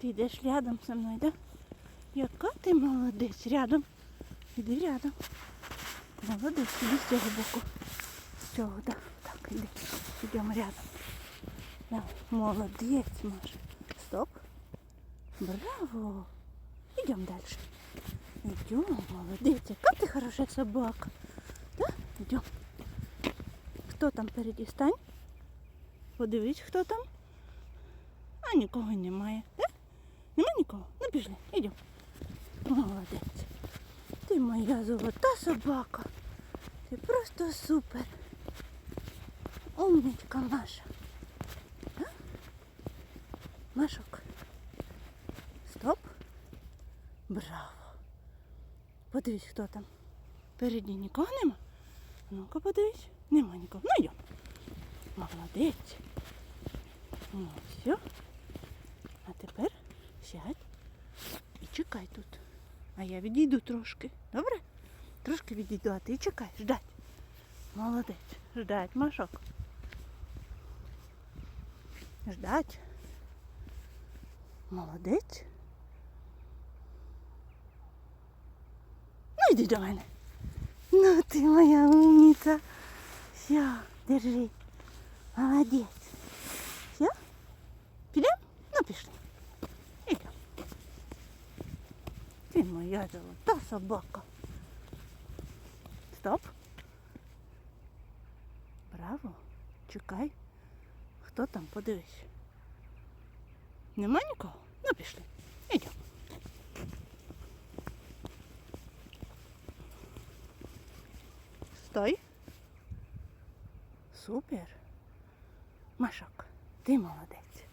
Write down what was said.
Ти йдеш рядом зі мною, да? Яка ти молодець, рядом. Іди рядом. Молодець, іди з цього боку. З цього, да. Так, іди. Йдемо рядом. Да. Молодець, Маша. Стоп. Браво. Идем дальше. Идем, молодец. Яка ти хороша собака. Да? Идем. Хто там впереді? Стань. Подивись, хто там. А нікого немає. Нікого? Ну пішли, йдемо. Молодець. Ти моя золота собака. Ти просто супер. Умничка Маша. Да? Машок. Стоп. Браво. Подивись, хто там. Впереді нікого нема. Ну-ка подивись. Нема нікого. Ну йдемо. Молодець. Ну, все. А тепер сядь і чекай тут. А я відійду трошки. Добре? Трошки відійду, а ти чекай, ждать. Молодець. Ждать, Машок. Ждать. Молодець. Ну йди до мене. Ну ти моя умниця. Все, держи. Молодець. Ти моя золота собака. Стоп. Браво. Чекай. Хто там? Подивись. Нема нікого? Ну пішли. Ідемо. Стой. Супер. Машок, ти молодець.